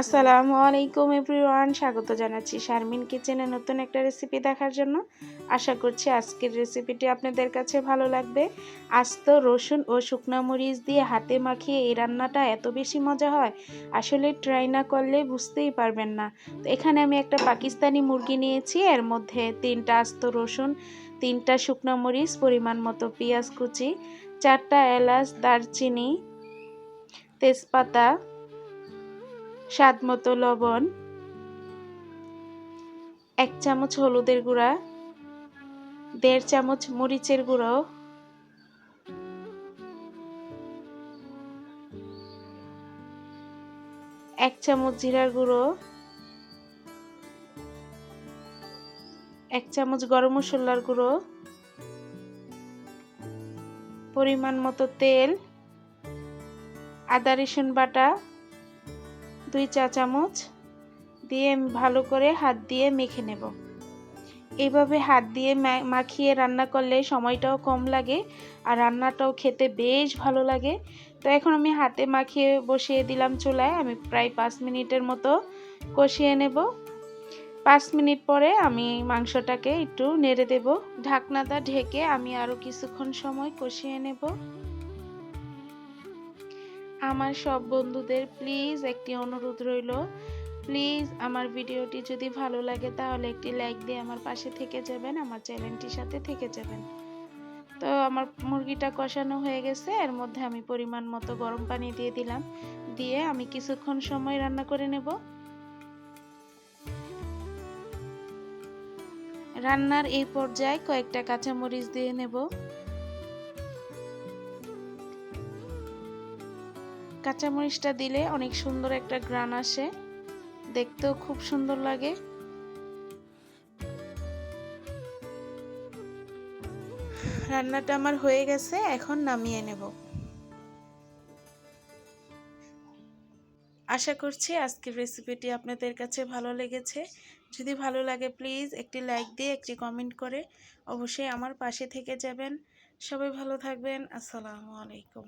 আসসালামু আলাইকুম এভরিওয়ান, স্বাগত জানাচ্ছি শারমিন কিচেনে নতুন একটা রেসিপি দেখার জন্য। আশা করছি আজকের রেসিপিটি আপনাদের কাছে ভালো লাগবে। আস্ত রসুন ও শুকনো মরিচ দিয়ে হাতে মাখিয়ে এই রান্নাটা এত বেশি মজা হয়, আসলে ট্রাই না করলে বুঝতেই পারবেন না। তো এখানে আমি একটা পাকিস্তানি মুরগি নিয়েছি, এর মধ্যে তিনটা আস্ত রসুন, তিনটা শুকনো মরিচ, পরিমাণ মতো পেঁয়াজ কুচি, চারটা এলাচ, দারচিনি, তেজপাতা স্বাদ মতো লবণ, এক চামচ হলুদের গুঁড়া, দেড় চামচ মরিচের গুঁড়ো, এক চামচ জিরার গুঁড়ো, এক চামচ গরম মশলার গুঁড়ো, পরিমাণ মতো তেল, আদা রসুন বাটা দুই চা চামচ দিয়ে ভালো করে হাত দিয়ে মেখে নেব। এইভাবে হাত দিয়ে মাখিয়ে রান্না করলে সময়টাও কম লাগে আর রান্নাটাও খেতে বেশ ভালো লাগে। তো এখন আমি হাতে মাখিয়ে বসিয়ে দিলাম চুলায়, আমি প্রায় পাঁচ মিনিটের মতো কষিয়ে নেব। পাঁচ মিনিট পরে আমি মাংসটাকে একটু নেড়ে দেব। ঢাকনাটা ঢেকে আমি আরও কিছুক্ষণ সময় কষিয়ে নেব। আমার সব বন্ধুদের প্লিজ একটি অনুরোধ রইল। প্লিজ আমার ভিডিওটি যদি ভালো লাগে তাহলে একটি লাইক দিয়ে আমার পাশে থেকে যাবেন, আমার চ্যানেলটির সাথে থেকে যাবেন। তো আমার মুরগিটা কষানো হয়ে গেছে, এর মধ্যে আমি পরিমাণ মতো গরম পানি দিয়ে দিলাম, দিয়ে আমি কিছুক্ষণ সময় রান্না করে নেব। রান্নার এই পর্যায়ে কয়েকটা কাঁচামরিচ দিয়ে নেব। কাঁচামরিচটা দিলে অনেক সুন্দর একটা গ্রান আসে। দেখতেও খুব সুন্দর লাগে। রান্নাটা আমার হয়ে গেছে, এখন নামিয়ে নেব। আশা করছি আজকের রেসিপিটি আপনাদের কাছে ভালো লেগেছে। যদি ভালো লাগে, প্লিজ একটি লাইক দিয়ে একটি কমেন্ট করে অবশ্যই আমার পাশে থেকে যাবেন। সবাই ভালো থাকবেন। আসসালামু আলাইকুম।